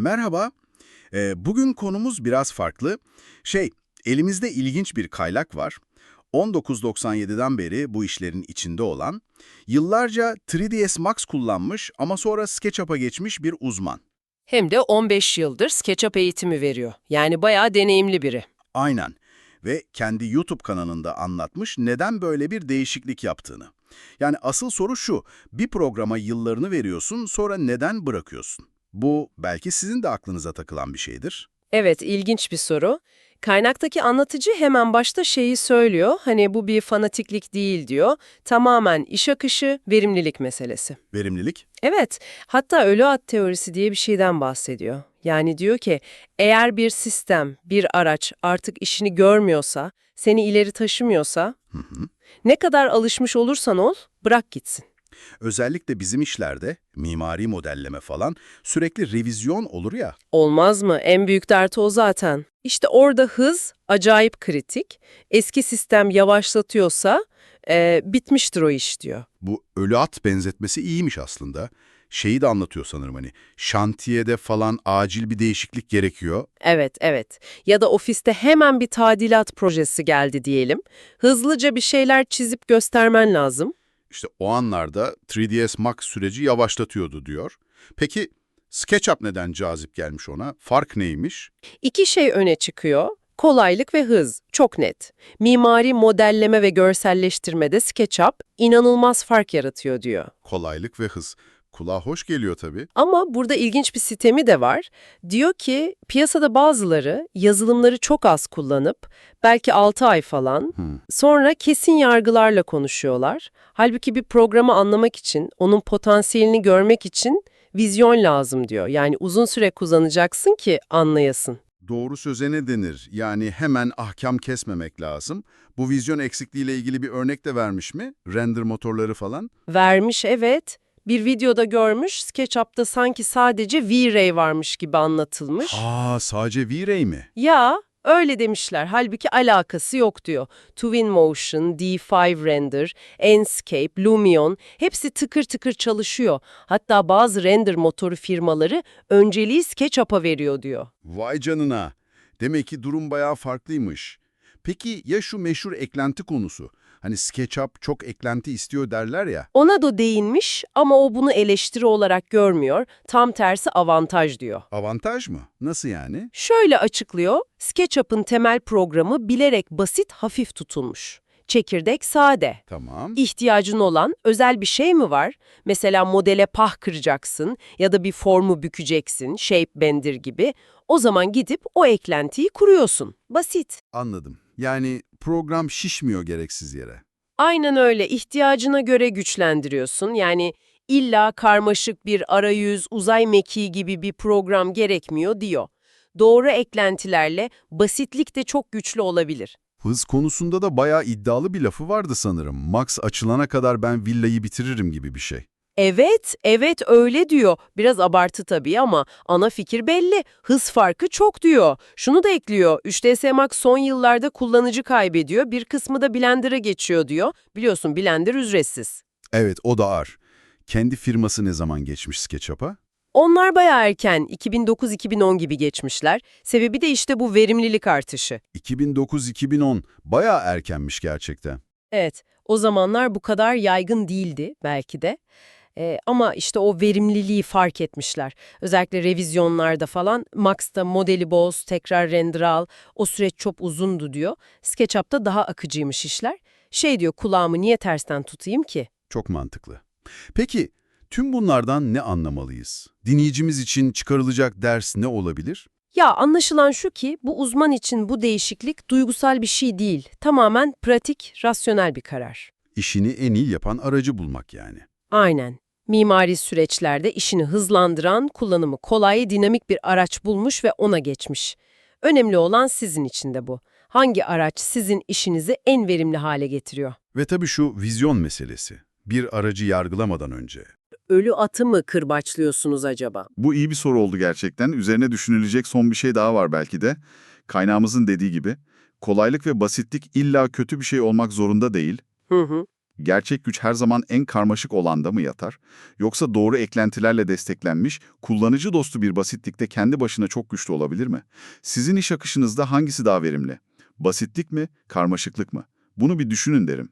Merhaba. Ee, bugün konumuz biraz farklı. Şey, elimizde ilginç bir kaylak var. 1997'den beri bu işlerin içinde olan, yıllarca 3ds Max kullanmış ama sonra SketchUp'a geçmiş bir uzman. Hem de 15 yıldır SketchUp eğitimi veriyor. Yani bayağı deneyimli biri. Aynen. Ve kendi YouTube kanalında anlatmış neden böyle bir değişiklik yaptığını. Yani asıl soru şu, bir programa yıllarını veriyorsun sonra neden bırakıyorsun? Bu belki sizin de aklınıza takılan bir şeydir. Evet, ilginç bir soru. Kaynaktaki anlatıcı hemen başta şeyi söylüyor. Hani bu bir fanatiklik değil diyor. Tamamen iş akışı, verimlilik meselesi. Verimlilik? Evet, hatta ölü at teorisi diye bir şeyden bahsediyor. Yani diyor ki, eğer bir sistem, bir araç artık işini görmüyorsa, seni ileri taşımıyorsa, ne kadar alışmış olursan ol, bırak gitsin. Özellikle bizim işlerde, mimari modelleme falan sürekli revizyon olur ya. Olmaz mı? En büyük dert o zaten. İşte orada hız acayip kritik. Eski sistem yavaşlatıyorsa e, bitmiştir o iş diyor. Bu ölü at benzetmesi iyiymiş aslında. Şeyi de anlatıyor sanırım hani, şantiyede falan acil bir değişiklik gerekiyor. Evet, evet. Ya da ofiste hemen bir tadilat projesi geldi diyelim. Hızlıca bir şeyler çizip göstermen lazım. İşte o anlarda 3ds Max süreci yavaşlatıyordu diyor. Peki SketchUp neden cazip gelmiş ona? Fark neymiş? İki şey öne çıkıyor. Kolaylık ve hız. Çok net. Mimari modelleme ve görselleştirmede SketchUp inanılmaz fark yaratıyor diyor. Kolaylık ve hız. Kulağa hoş geliyor tabii. Ama burada ilginç bir sistemi de var. Diyor ki piyasada bazıları yazılımları çok az kullanıp belki 6 ay falan Hmm. sonra kesin yargılarla konuşuyorlar. Halbuki bir programı anlamak için, onun potansiyelini görmek için vizyon lazım diyor. Yani uzun süre kullanacaksın ki anlayasın. Doğru söze ne denir? Yani hemen ahkam kesmemek lazım. Bu vizyon eksikliğiyle ilgili bir örnek de vermiş mi? Render motorları falan. Vermiş evet. Bir videoda görmüş, SketchUp'ta sanki sadece V-Ray varmış gibi anlatılmış. Aa sadece V-Ray mi? Ya öyle demişler. Halbuki alakası yok diyor. Twinmotion, D5 Render, Enscape, Lumion hepsi tıkır tıkır çalışıyor. Hatta bazı render motoru firmaları önceliği SketchUp'a veriyor diyor. Vay canına. Demek ki durum bayağı farklıymış. Peki ya şu meşhur eklenti konusu? Hani SketchUp çok eklenti istiyor derler ya. Ona da değinmiş ama o bunu eleştiri olarak görmüyor. Tam tersi avantaj diyor. Avantaj mı? Nasıl yani? Şöyle açıklıyor, SketchUp'ın temel programı bilerek basit, hafif tutulmuş. Çekirdek sade. Tamam. İhtiyacın olan özel bir şey mi var? Mesela modele pah kıracaksın ya da bir formu bükeceksin, shape bender gibi. O zaman gidip o eklentiyi kuruyorsun. Basit. Anladım. Yani program şişmiyor gereksiz yere. Aynen öyle. İhtiyacına göre güçlendiriyorsun. Yani illa karmaşık bir arayüz, uzay mekiği gibi bir program gerekmiyor diyor. Doğru eklentilerle basitlik de çok güçlü olabilir. Hız konusunda da bayağı iddialı bir lafı vardı sanırım. Max açılana kadar ben villayı bitiririm gibi bir şey. Evet, evet öyle diyor. Biraz abartı tabii ama ana fikir belli. Hız farkı çok diyor. Şunu da ekliyor. 3ds Max son yıllarda kullanıcı kaybediyor. Bir kısmı da Blender'a geçiyor diyor. Biliyorsun Blender ücretsiz. Evet, o da ağır. Kendi firması ne zaman geçmiş SketchUp'a? Onlar bayağı erken, 2009-2010 gibi geçmişler. Sebebi de işte bu verimlilik artışı. 2009-2010 bayağı erkenmiş gerçekten. Evet, o zamanlar bu kadar yaygın değildi belki de. Ee, ama işte o verimliliği fark etmişler. Özellikle revizyonlarda falan Max'ta modeli boz, tekrar render al. O süreç çok uzundu diyor. SketchUp'ta daha akıcıymış işler. Şey diyor kulağımı niye tersten tutayım ki? Çok mantıklı. Peki, tüm bunlardan ne anlamalıyız? Dinleyicimiz için çıkarılacak ders ne olabilir? Ya anlaşılan şu ki bu uzman için bu değişiklik duygusal bir şey değil. Tamamen pratik, rasyonel bir karar. İşini en iyi yapan aracı bulmak yani. Aynen. Mimari süreçlerde işini hızlandıran, kullanımı kolay, dinamik bir araç bulmuş ve ona geçmiş. Önemli olan sizin için de bu. Hangi araç sizin işinizi en verimli hale getiriyor? Ve tabii şu vizyon meselesi. Bir aracı yargılamadan önce. Ölü atı mı kırbaçlıyorsunuz acaba? Bu iyi bir soru oldu gerçekten. Üzerine düşünülecek son bir şey daha var belki de. Kaynağımızın dediği gibi, kolaylık ve basitlik illa kötü bir şey olmak zorunda değil. Hı hı. Gerçek güç her zaman en karmaşık olanda mı yatar? Yoksa doğru eklentilerle desteklenmiş, kullanıcı dostu bir basitlikte kendi başına çok güçlü olabilir mi? Sizin iş akışınızda hangisi daha verimli? Basitlik mi, karmaşıklık mı? Bunu bir düşünün derim.